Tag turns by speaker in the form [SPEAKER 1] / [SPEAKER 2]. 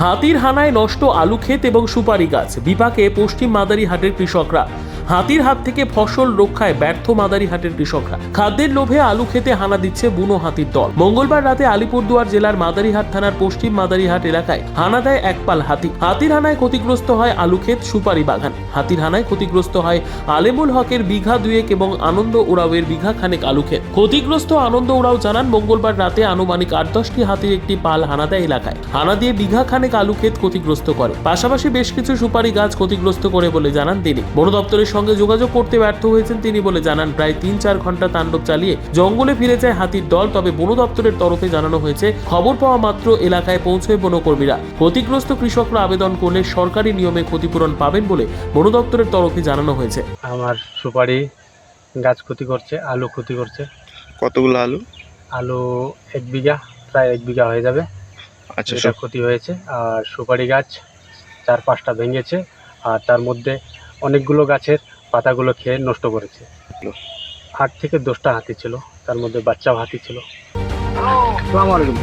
[SPEAKER 1] হাতির হানায় নষ্ট আলু ক্ষেত এবং সুপারি গাছ। বিপাকে পশ্চিম মাদারিহাটের কৃষকরা। হাতির হাত থেকে ফসল রক্ষায় ব্যর্থ মাদারিহাটের কৃষকরা। খাদ্যের লোভে আলু খেতে হানা দিচ্ছে বুনো হাতির দল। মঙ্গলবার রাতে আলিপুরদুয়ার জেলার মাদারিহাট থানার পশ্চিম মাদারিহাট এলাকায় হানা দেয় একপাল হাতি। হাতির হানায় ক্ষতিগ্রস্ত হয় আলু ক্ষেত সুপারি বাগান। হাতির হানায় ক্ষতিগ্রস্ত হয় আলেমুল হকের বিঘা দুয়েক এবং আনন্দ উড়াওয়ের বিঘা খানেক আলু ক্ষেত। ক্ষতিগ্রস্ত আনন্দ উড়াও জানান মঙ্গলবার রাতে আনুমানিক আট দশটি হাতির একটি পাল হানা দেয় এলাকায়। হানা দিয়ে বিঘা খানেক আলু ক্ষেত ক্ষতিগ্রস্ত করে। পাশাপাশি বেশ কিছু সুপারি গাছ ক্ষতিগ্রস্ত করে বলে জানান তিনি। বন দপ্তরের সঙ্গে যোগাযোগ করতে ব্যর্থ হয়েছেন তিনি বলে জানান। প্রায় তিন চার ঘণ্টা তাণ্ডব চালিয়ে জঙ্গলে ফিরে যায় হাতির দল তবে বন দপ্তরের তরফে জানানো হয়েছে খবর পাওয়া মাত্র এলাকায় পৌঁছয় বনকর্মীরা। ক্ষতিগ্রস্ত কৃষকরা আবেদন করলে সরকারি নিয়মে ক্ষতিপূরণ পাবেন বলে বন দপ্তরের তরফে জানানো হয়েছে।
[SPEAKER 2] আমার সুপারি গাছ ক্ষতি করছে আলু ক্ষতি করছে।
[SPEAKER 3] কতগুলো আলু?
[SPEAKER 2] আলু এক বিঘা প্রায় এক বিঘা হয়ে যাবে।
[SPEAKER 3] আচ্ছা সব
[SPEAKER 2] ক্ষতি হয়েছে। আর সুপারি গাছ চার পাঁচটা ভেঙেছে। আর তার মধ্যে অনেকগুলো গাছের পাতাগুলো খেয়ে নষ্ট করেছে। আট থেকে দশটা হাতি ছিল, তার মধ্যে বাচ্চাও হাতি ছিল। আসসালামু আলাইকুম।